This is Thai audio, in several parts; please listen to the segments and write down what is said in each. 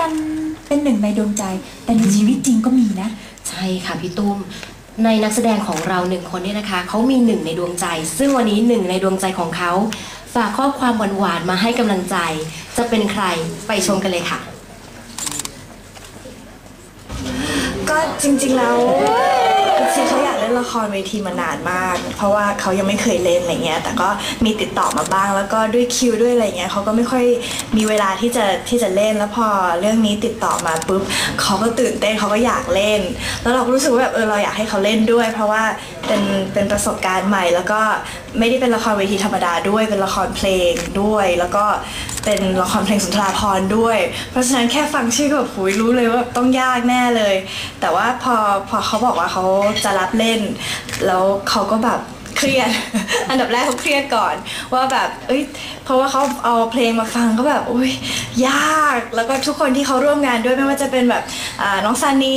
กันเป็นหนึ่งในดวงใจ แต่ในชีวิตจริงก็มีนะ ใช่ค่ะพี่ตุ้ม ในนักแสดงของเราหนึ่งคนเนี่ยนะคะ เขามีหนึ่งในดวงใจ ซึ่งวันนี้หนึ่งในดวงใจของเขา ฝากข้อความหวานๆมาให้กำลังใจ จะเป็นใครไปชมกันเลยค่ะ ก็จริงๆแล้วจริง เล่นละครเวทีมานานมาก เพราะว่าเขายังไม่เคยเล่นอะไรเงี้ยแต่ก็มีติดต่อมาบ้าง แล้วก็ด้วยคิวด้วยอะไรเงี้ยเขาก็ไม่ค่อยมีเวลาที่จะที่จะเล่นแล้วพอเรื่องนี้ติดต่อมาปุ๊บเขาก็ตื่นเต้นเขาก็อยากเล่น แล้วเราก็รู้สึกว่าแบบเออเราอยากให้เขาเล่นด้วย เพราะว่าเป็นเป็นประสบการณ์ใหม่ แล้วก็ไม่ได้เป็นละครเวทีธรรมดาด้วย เป็นละครเพลงด้วย แล้วก็เป็นละครเพลงสุนทราภรณ์ด้วย เพราะฉะนั้นแค่ฟังชื่อก็แบบหุยรู้เลยว่าต้องยากแน่เลย แต่ว่าพอพอเขาบอกว่าเขาจะรับเล่น แล้วเขาก็แบบ เครียด อันดับแรกเขาเครียดก่อน ว่าแบบเอ้ยเพราะว่าเขาเอาเพลงมาฟังก็แบบอุ้ยยากแล้วก็ทุกคนที่เขาร่วมงานด้วยไม่ว่าจะเป็นแบบน้องซานิ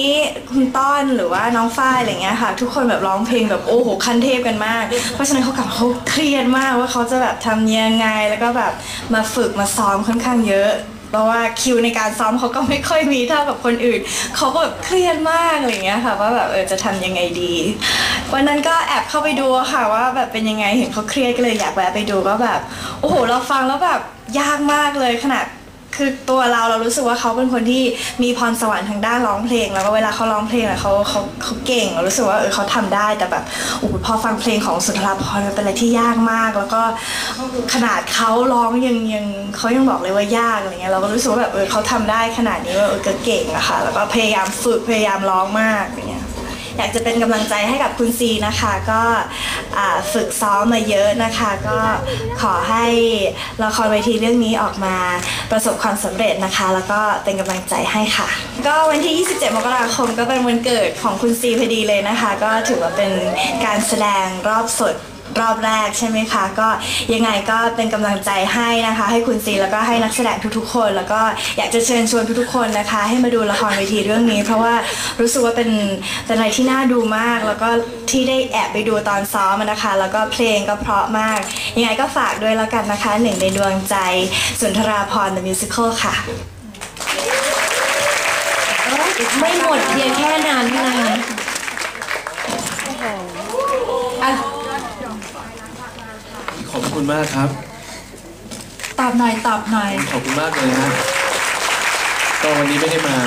คุณต้อนหรือว่าน้องฝ้ายอะไรเงี้ยค่ะ ทุกคนแบบร้องเพลงแบบโอ้โหขั้นเทพกันมาก เพราะฉะนั้นเขากลับเขาเครียดมากว่าเขาจะแบบทำยังไงแล้วก็แบบมาฝึกมาซ้อมค่อนข้างเยอะ เพราะว่าคิวในการซ้อมเขาก็ไม่ค่อยมีเท่ากับคนอื่นเขาก็แบบเครียดมากอะไรเงี้ยค่ะว่าแบบเออจะทำยังไงดี วันนั้นก็แอบเข้าไปดูค่ะว่าแบบเป็นยังไงเห็นเขาเครียดก็เลยอยากแวะไปดูก็แบบ โอ้โหเราฟังแล้วแบบยากมากเลยขนาด คือตัวเราเรารู้สึกว่าเขาเป็นคนที่มีพรสวรรค์ทางด้านร้องเพลง แล้วก็เวลาเขาร้องเพลงอะเขาเขาเขาเก่งเรารู้สึกว่าเออเขาทำได้แต่แบบอ้โหพอฟังเพลงของสุนทรภรมันเป็นอะไรที่ยากมาก แล้วก็ขนาดเขาร้องยังยังเขายังบอกเลยว่ายากอะไรเงี้ยเราก็รู้สึกว่าแบบเออเขาทำได้ขนาดนี้ว่าเออเก่งอะค่ะแล้วก็พยายามฝึกพยายามร้องมากอย่างเงี้ย อยากจะเป็นกำลังใจให้กับคุณซีนะคะ ก็อ่าฝึกซ้อมมาเยอะนะคะ ก็ขอให้ละครเวทีเรื่องนี้ออกมาประสบความสำเร็จนะคะ แล้วก็เป็นกำลังใจให้ค่ะ ก็วันที่ 27 มกราคมก็เป็นวันเกิดของคุณซีพอดีเลยนะคะ ก็ถือว่าเป็นการแสดงรอบสด รอบแรกใช่ไหมคะ ก็ยังไงก็เป็นกำลังใจให้นะคะ ให้คุณซีแล้วก็ให้นักแสดงทุกๆ คน แล้วก็อยากจะเชิญชวนทุกๆคนนะคะ ให้มาดูละครเวทีเรื่องนี้ เพราะว่ารู้สึกว่าเป็นเป็นอะไรที่น่าดูมาก แล้วก็ที่ได้แอบไปดูตอนซ้อมอะนะคะ แล้วก็เพลงก็เพราะมาก ยังไงก็ฝากด้วยแล้วกันนะคะหนึ่งในดวงใจสุนทราพร The Musical ค่ะ ไม่หมดเพียงแค่นั้นนะคะอะขอบ คุณมากครับ ตอบหน่อยตอบหน่อย ขอบคุณมากเลยนะฮะก็วันนี้ไม่ได้มา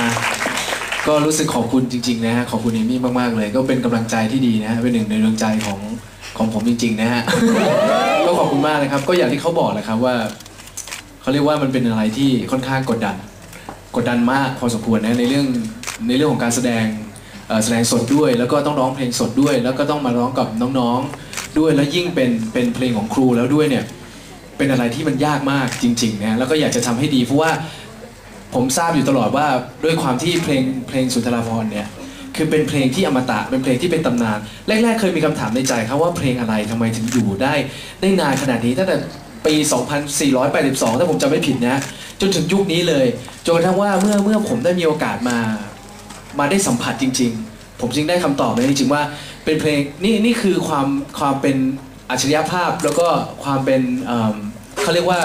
ก็รู้สึกขอบคุณจริง ๆ นะฮะขอบคุณเอมี่มากๆเลย ก็เป็นกำลังใจที่ดีนะฮะเป็นหนึ่งในดวงใจของของผมจริง ๆ นะฮะ ก็ขอบคุณมากนะครับ ก็อย่างที่เขาบอกแหละครับว่าเขาเรียกว่ามันเป็นอะไรที่ค่อนข้างกดดัน กดดันมากพอสมควรนะในเรื่องในเรื่องของการแสดงเอ่อแสดงสดด้วย แล้วก็ต้องร้องเพลงสดด้วย แล้วก็ต้องมาร้องกับน้องๆ ด้วยแล้วยิ่งเป็นเป็นเพลงของครูแล้วด้วยเนี่ยเป็นอะไรที่มันยากมากจริงๆนะแล้วก็อยากจะทำให้ดีเพราะว่าผมทราบอยู่ตลอดว่าด้วยความที่เพลงเพลงสุนทรภรณ์เนี่ยคือเป็นเพลงที่อมตะเป็นเพลงที่เป็นตำนานแรกๆเคยมีคำถามในใจครับว่าเพลงอะไรทำไมถึงอยู่ได้ ได้นานขนาดนี้ตั้งแต่ปี 2482 ถ้าผมจำไม่ผิดนะจนถึงยุคนี้เลยจนกระทั่งว่าเมื่อเมื่อผมได้มีโอกาสมา มาได้สัมผัสจริง ๆ ผมจึงได้คำตอบเลยจริงๆว่า เป็นเพลงนี่นี่คือความความเป็นอัจฉริยภาพแล้วก็ความเป็นเอิ่มเขาเรียกว่า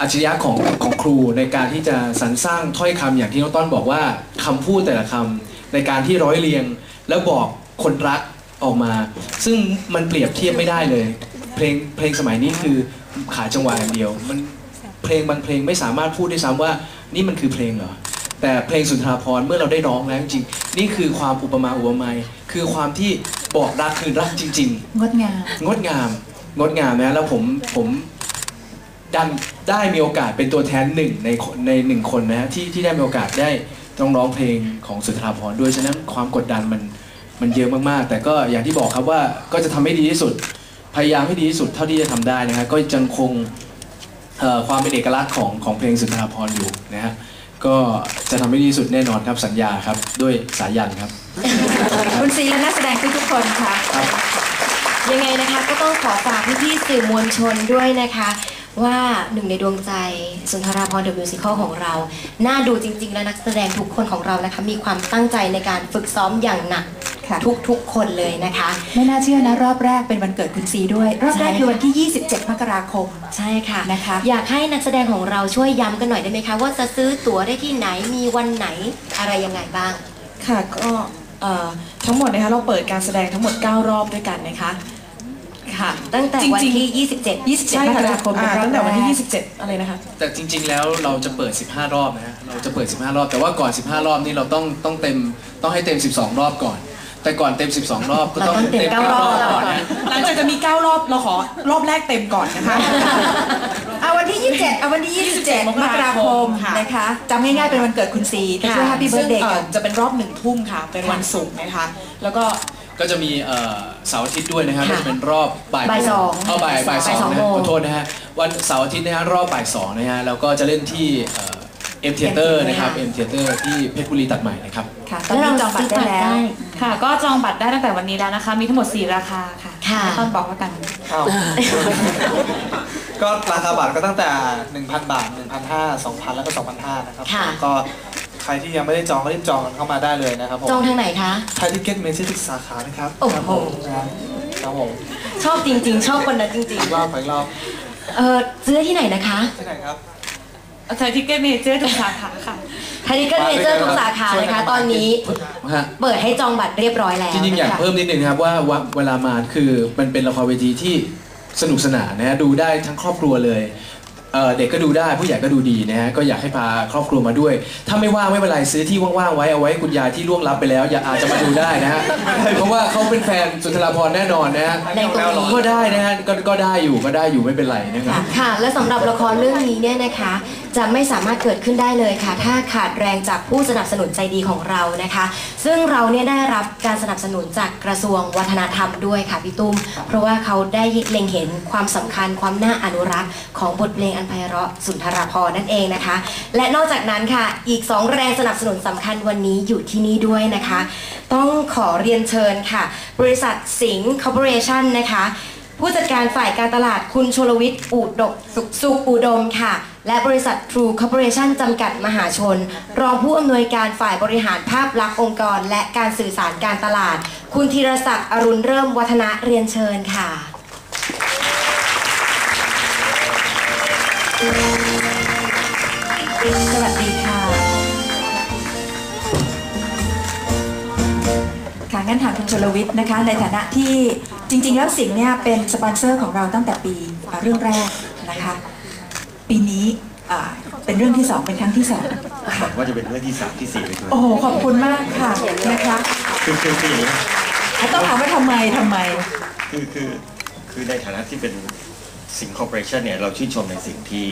อัจฉริยะของของครูในการที่จะสรรสร้างถ้อยคำอย่างที่น้องต้อนบอกว่าคำพูดแต่ละคำในการที่ร้อยเรียง แล้วบอกคนรักออกมา ซึ่งมันเปรียบเทียบไม่ได้เลย เพลงเพลงสมัยนี้คือขาจังหวะอย่างเดียว มันเพลงบางเพลงไม่สามารถพูดได้ซ้ำว่านี่มันคือเพลงเหรอ แต่เพลงสุนทรภรณ์เมื่อเราได้ร้องแล้วจริงๆนี่คือความอุปมาอุปไมยคือความที่บอกรักคือรักจริง ๆ งดงาม งดงาม งดงามนะแล้วผมผมดันได้มีโอกาสเป็นตัวแทนหนึ่งในคนในหนึ่งคนนะฮะที่ที่ได้มีโอกาสได้ต้องร้องเพลงของสุนทราภรณ์ด้วยฉะนั้นความกดดันมันมันเยอะมากๆ แต่ก็อย่างที่บอกครับว่าก็จะทำให้ดีที่สุด พยายามให้ดีที่สุดเท่าที่จะทำได้นะฮะก็ยังคงเอ่อความเป็นเอกลักษณ์ของของเพลงสุนทราภรณ์อยู่นะฮะ ก็จะทำให้ดีที่สุดแน่นอนครับสัญญาครับ ด้วยสายันครับ คุณซีและนักแสดงทุกๆคนค่ะ ครับ ยังไงนะคะก็ต้องขอฝากพี่ๆสื่อมวลชนด้วยนะคะ ว่าหนึ่งในดวงใจสุนทราพรเดอะมิวสิคลของเรา น่าดูจริงๆ และนักแสดงทุกคนของเรานะคะ มีความตั้งใจในการฝึกซ้อมอย่างหนัก ค่ะ ทุกๆ คนเลยนะคะ ไม่น่าเชื่อนะรอบแรกเป็นวันเกิดคุณซีด้วย รอบแรกใช่คือวันที่ 27 มกราคม ใช่ค่ะนะคะ อยากให้นักแสดงของเราช่วยย้ำกันหน่อยได้ไหมคะ ว่าจะซื้อตั๋วได้ที่ไหนมีวันไหนอะไรยังไงบ้าง ค่ะก็เอ่อทั้งหมดนะคะเราเปิดการแสดงทั้งหมด 9 รอบด้วยกันนะคะค่ะตั้งแต่วันจริงๆที่ 27ใช่มค่ะกราคมเป็นอ่ารอบตั้งแต่วันที่แรก27 อะไรนะคะ แต่จริง ๆ แล้วเราจะเปิด 15 รอบนะฮะเราจะเปิด 15 รอบ แต่ว่าก่อน 15 รอบนี่เราต้องต้องเต็มต้องให้เต็ม 12 รอบก่อน แต่ก่อนเต็ม 12 รอบก็ต้องเราต้องเต็มเต็มเก้า9รรออบบก่อนนะหลังจากจะมี 9 รอบเราขอรอบแรกเต็มก่อนนะคะ เอาวันที่ 27เอาวันที่ 27มกราคมค่ะ นะคะจำง่ายๆเป็นวันเกิดคุณซีแต่ช่วย Happy ซึ่ง Birthday เอ่กัอน จะเป็นรอบหนึ่งทุ่มค่ะ เป็นวันศุกร์นะคะ แล้วก็ ก็จะมีเอ่อเสาร์อาทิตย์ด้วยนะครับค่ะก็จะเป็นรอบบ่ายบ่ายสองเอาบ่ายบ่ายสองบ่ายสองนะโมฮะงขอโทษนะฮะวันเสาร์อาทิตย์นะฮะรอบบ่ายสองนะฮะแล้วก็จะเล่นที่เอ็ มเทเตอร์นะครับเอ็มเทเตอร์ที่เพชรบุรีตัดใหม่นะครับ ค่ะตอนนี้จองบัตรได้แล้ว ค่ะ ก็จองบัตรได้ตั้งแต่วันนี้แล้วนะคะ มีทั้งหมด 4 ราคาค่ะค่ะให้ต้นบอกแล้วกันอ้าวก็ราคาบัตรก็ตั้งแต่ 1,000 บาท 1,500 2,000 แล้วก็ 2,500 นะครับค่ะก็ใครที่ยังไม่ได้จองก็รีบจองกันเข้ามาได้เลยนะครับผมจองทางไหนคะไทยทิเก็ตเมเจอร์ทุกสาขานะครับ โอ้โหครับผมนะครับครับผมชอบจริง ๆ ชอบคนนั้นจริงอีกรอบขออีกรอบๆเออซื้อได้ที่ไหนนะคะที่ไหนครับ ไทยทิเก็ตเมเจอร์ทุกสาขาค่ะทาริเกิลเมเจอร์ทุกสาขานะคะ ตอนนี้ฮะ เปิดให้จองบัตรเรียบร้อยแล้วจริงๆอยากนะคะเพิ่มนิดนึงนะครับว่าว่าเวลามาคือมันเป็นละครเวทีที่สนุกสนานนะฮะดูได้ทั้งครอบครัวเลยเอ่อเด็กก็ดูได้ผู้ใหญ่ก็ดูดีนะฮะก็อยากให้พาครอบครัวมาด้วย ถ้าไม่ว่างไม่เป็นไรซื้อที่ว่างๆไว้เอาไว้ให้คุณยายที่ล่วงลับไปแล้ว อย่าอาจจะมาดูได้นะฮะเพราะว่าเขาเป็นแฟนสุนทรภรณ์แน่นอนนะฮะในตรงนี้ ก็ได้นะฮะก็ก็ได้อยู่ก็ได้อยู่ไม่เป็นไรนะครับ ค่ะ และสำหรับละครเรื่องนี้เนี่ยนะคะ จะไม่สามารถเกิดขึ้นได้เลยค่ะ ถ้าขาดแรงจากผู้สนับสนุนใจดีของเรานะคะ ซึ่งเราเนี่ยได้รับการสนับสนุนจากกระทรวงวัฒนธรรมด้วยค่ะพี่ตุ้ม เพราะว่าเขาได้เล็งเห็นความสำคัญความน่าอนุรักษ์ ของบทเพลงอันไพเราะสุนทรภรนั่นเองนะคะ และนอกจากนั้นค่ะอีก 2 แรงสนับสนุนสำคัญวันนี้อยู่ที่นี่ด้วยนะคะ ต้องขอเรียนเชิญค่ะ บริษัทสิงห์คอร์ปอเรชั่นนะคะผู้จัดการฝ่ายการตลาดคุณชลวิทย์อุดกสุขสุขอุดมค่ะ และบริษัท True Corporation จำกัดมหาชน รองผู้อำนวยการฝ่ายบริหารภาพลักษณ์องค์กร และการสื่อสารการตลาด คุณธีรศักดิ์อรุณเริ่มวัฒนะเรียนเชิญค่ะ สวัสดีค่ะ ค่ะงั้นถามคุณชลวิทย์นะคะ ในฐานะที่จริง ๆ แล้วสิ่งห์เนี่ยเป็นสปอนเซอร์ของเราตั้งแต่ปีเรื่องแรกนะคะ ปีนี้อ่าเป็นเรื่องที่สองเป็นครั้งที่สองหวังว่าจะเป็นเรื่องที่สามที่สี่ไปด้วยโอ้โหขอบคุณมากค่ะนะคะคือคือคืออย่างนี้ต้องถามว่าทำไมทำไม คือคือคือในฐานะที่เป็นสิงคอร์ปอเรชันเนี่ยเราชื่นชมในสิ่งที่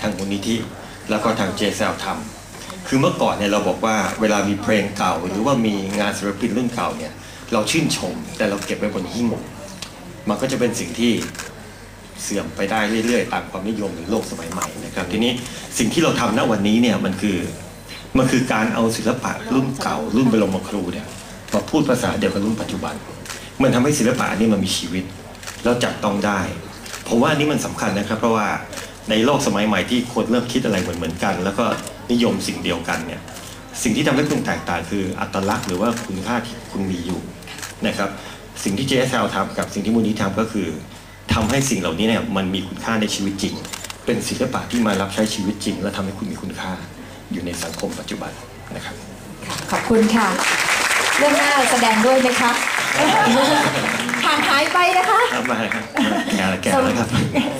ทางมูลนิธิแล้วก็ทางเจสลทำคือเมื่อก่อนเนี่ยเราบอกว่าเวลามีเพลงเก่า หรือว่ามีงานศิลปินรุ่นเก่าเนี่ยเราชื่นชมแต่เราเก็บไว้บนหิ้งมันก็จะเป็นสิ่งที่ เสื่อมไปได้เรื่อยๆ ตามความนิยมหรือโลกสมัยใหม่นะครับทีนี้สิ่งที่เราทำณวันนี้เนี่ยมันคือมันคือการเอาศิลปะรุ่นเก่า รุ่นบรมครูเนี่ยมาพูดภาษาเดียวกับรุ่นปัจจุบัน มันทำให้ศิลปะนนี้มันมีชีวิต แล้วจับต้องได้ ผมว่านนี้มันสำคัญนะครับ เพราะว่าในโลกสมัยใหม่ที่คนเริ่มคิดอะไรเหมือนๆกัน แล้วก็นิยมสิ่งเดียวกันเนี่ยสิ่งที่ทำให้คุณแตกต่างคืออัตลักษณ์หรือว่าคุณค่าที่คุณมีอยู่นะครับสิ่งที่ JSL ทำกับสิ่งที่มูลนิธิทำก็คือ ทำให้สิ่งเหล่านี้เนี่ยมันมีคุณค่าในชีวิตจริง เป็นศิลปะที่มารับใช้ชีวิตจริง และทำให้คุณมีคุณค่าอยู่ในสังคมปัจจุบันนะครับขอบคุณค่ะ เรื่องหน้าแสดงด้วยไหมคะห่างหายไปนะคะครับมาครับแก่แล้วแก่แล้วครับ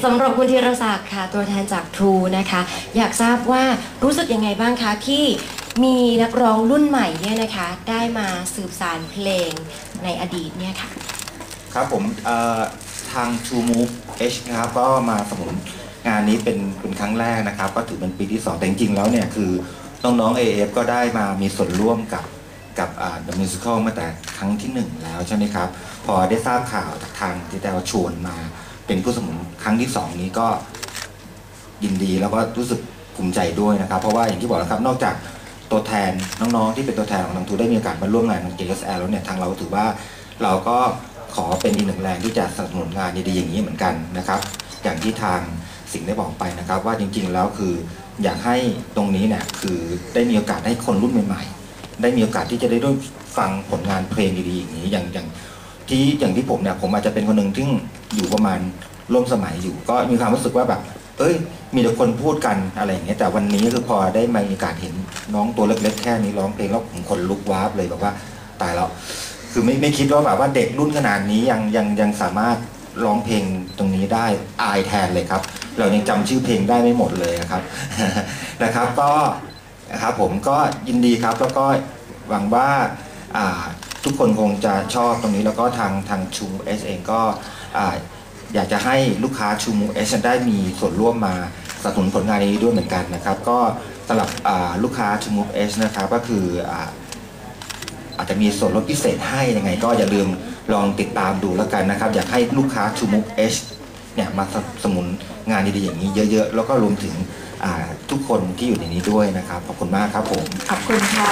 สำหรับคุณธีรศักดิ์ค่ะ ตัวแทนจาก True นะคะ อยากทราบว่ารู้สึกยังไงบ้างคะที่มีนักร้องรุ่นใหม่เนี่ยนะคะ ได้มาสืบสารเพลงในอดีตเนี่ยค่ะ ครับผมทาง True Move H นะครับก็มาสมุนงานนี้เป็นเป็นครั้งแรกนะครับ ก็ถือเป็นปีที่ 2 แต่จริงๆแล้วเนี่ยคือน้องๆ AF ก็ได้มามีส่วนร่วมกับกับอ่า The Musical มาแต่ครั้งที่ 1 แล้วใช่ไหมครับ พอได้ทราบข่าวจากทางที่แตวชวนมาเป็นผู้สมุนครั้งที่ 2 นี้ก็ยินดีแล้วก็รู้สึกภูมิใจด้วยนะครับ เพราะว่าอย่างที่บอกนะครับนอกจากตัวแทนน้องๆ ที่เป็นตัวแทนของทางทูได้มีโอกาสมาร่วมงานกับ JSL แล้วเนี่ยทางเราถือว่าเราก็ ขอเป็นอีกหนึ่งแรงที่จะสนับสนุนงานดีๆอย่างนี้เหมือนกันนะครับ อย่างที่ทางสิ่งห์ได้บอกไปนะครับ ว่าจริงๆแล้วคืออยากให้ตรงนี้เนี่ยคือได้มีโอกาสให้คนรุ่นใหม่ๆ ได้มีโอกาสที่จะได้ด้วยฟังผลงานเพลงดีๆอย่างนี้อย่างอย่างที่อย่างที่ผมเนี่ยผมอาจจะเป็นคนหนึ่งที่อยู่ประมาณร่วมสมัยอยู่ ก็มีความรู้สึกว่าแบบ เอ้ย มีแต่คนพูดกันอะไรอย่างเงี้ยแต่วันนี้คือพอได้มีโอกาสเห็นน้องตัวเล็กๆแค่นี้ร้องเพลงแล้วผมคนลุกวาบเลยแบบว่าตายแล้ว คือไม่ไม่คิดว่าแบบว่าเด็กรุ่นขนาดนี้ยังยังยังสามารถร้องเพลงตรงนี้ได้อายแทนเลยครับ เรายังจำชื่อเพลงได้ไม่หมดเลยนะครับนะครับ ก็นะครับผมก็ยินดีครับแล้วก็หวังว่าอ่าทุกคนคงจะชอบตรงนี้แล้วก็ทางทางชูมเอสเองก็อ่าอยากจะให้ลูกค้าชูมูเอสได้มีส่วนร่วมมาสนับสนุนผลงานนี้ด้วยเหมือนกันนะครับ ก็สำหรับลูกค้าชูมูเอสนะครับก็คืออ อาจจะมีส่วนลดพิเศษให้ยังไง ก็อย่าลืมลองติดตามดูแล้วกันนะครับ อยากให้ลูกค้า t ูมุกเอชเนี่ยมาสนับสนุนงานดีๆอย่างนี้เยอะๆ แล้วก็รวมถึงอ่าทุกคนที่อยู่ในนี้ด้วยนะครับ ขอบคุณมากครับผม ขอบคุณค่ะ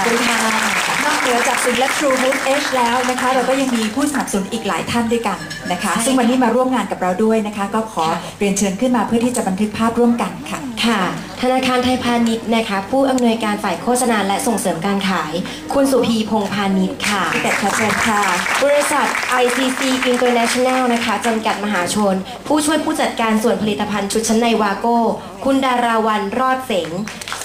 นอกเหนือจากสิ่งและ True Mood Edge แล้วนะคะ เราก็ยังมีผู้สนับสนุนอีกหลายท่านด้วยกันนะคะ ซึ่งวันนี้มาร่วมงานกับเราด้วยนะคะ ก็ขอเรียนเชิญขึ้นมาเพื่อที่จะบันทึกภาพร่วมกันค่ะค่ะ ธนาคารไทยพาณิชย์นะคะ ผู้อำนวยการฝ่ายโฆษณาและส่งเสริมการขาย คุณสุพีพงษ์พาณิชย์ค่ะพี่เป็ดขอเชิญค่ะ บริษัท ICC International นะคะจำกัดมหาชน ผู้ช่วยผู้จัดการส่วนผลิตภัณฑ์ชุดชั้นในวาโก้ คุณดาราวันรอดเสง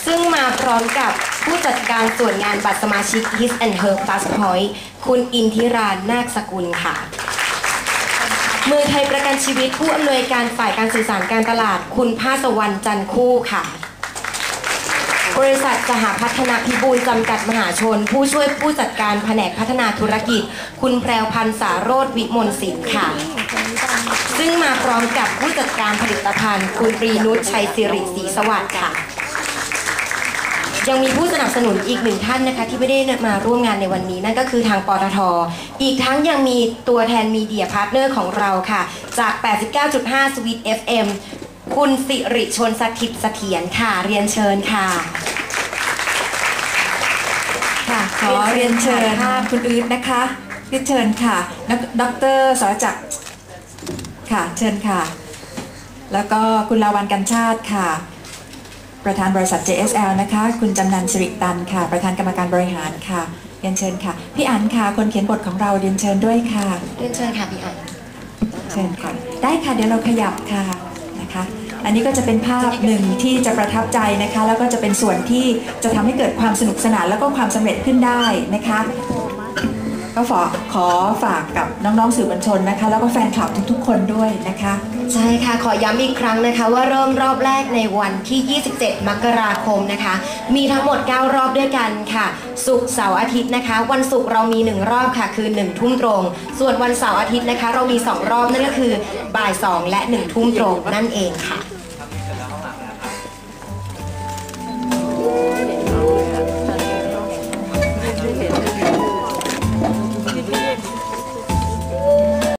ซึ่งมาพร้อมกับผู้จัดการส่วนงานบัตรสมาชิก His and Her Plus Point คุณอินทิรานาคสกุลค่ะเมืองไทยประกันชีวิตผู้อำนวยการฝ่ายการสื่อสารการตลาด คุณภาสวรรณจันทร์คู่ค่ะ บริษัทสหพัฒนาพิบูลจำกัดมหาชน ผู้ช่วยผู้จัดการแผนกพัฒนาธุรกิจ คุณแพรวพันธ์สารโรธวิมลศิลป์ค่ะ ซึ่งมาพร้อมกับผู้จัดการผลิตภัณฑ์ คุณปรีนุชชัยสิริศรีสวัสดิ์ค่ะ ยังมีผู้สนับสนุนอีกหนึ่งท่านนะคะ ที่ไม่ได้มาร่วมงานในวันนี้นั่นก็คือทางปตท อีกทั้งยังมีตัวแทนมีเดียพาร์ทเนอร์ของเราค่ะ จาก 89.5 สวิต FM คุณสิริชนสถิตเสถียรค่ะ เรียนเชิญค่ะ ขอเรียนเชิญคุณอืดนะคะเรียนเชิญค่ะนักดรสรจักรค่ะ เชิญค่ะ แล้วก็คุณลาวันกันชาติค่ะ ประธานบริษัท JSL นะคะ คุณจำนันสิริตันค่ะ ประธานกรรมการบริหารค่ะ เรียนเชิญค่ะ พี่อันค่ะ คนเขียนบทของเราเรียนเชิญด้วยค่ะ เรียนเชิญค่ะพี่อันเชิญค่ะ ได้ค่ะ เดี๋ยวเราขยับค่ะนะคะ อันนี้ก็จะเป็นภาพหนึ่งที่จะประทับใจนะคะ แล้วก็จะเป็นส่วนที่จะทำให้เกิดความสนุกสนานแล้วก็ความสำเร็จขึ้นได้นะคะ ก็ขอขอฝากกับน้องๆสื่อมวลชนนะคะ แล้วก็แฟนคลับทุกๆ คนด้วยนะคะใช่ค่ะ ขอย้ำอีกครั้งนะคะ ว่าเริ่มรอบแรกในวันที่ 27 มกราคมนะคะ มีทั้งหมด 9 รอบด้วยกันค่ะ ศุกร์เสาร์อาทิตย์นะคะ วันศุกร์เรามี 1 รอบค่ะ คือ 1 ทุ่มตรง ส่วนวันเสาร์อาทิตย์นะคะ เรามี 2 รอบนั่นก็คือบ่าย 2 และ 1 ทุ่มตรงนั่นเองค่ะ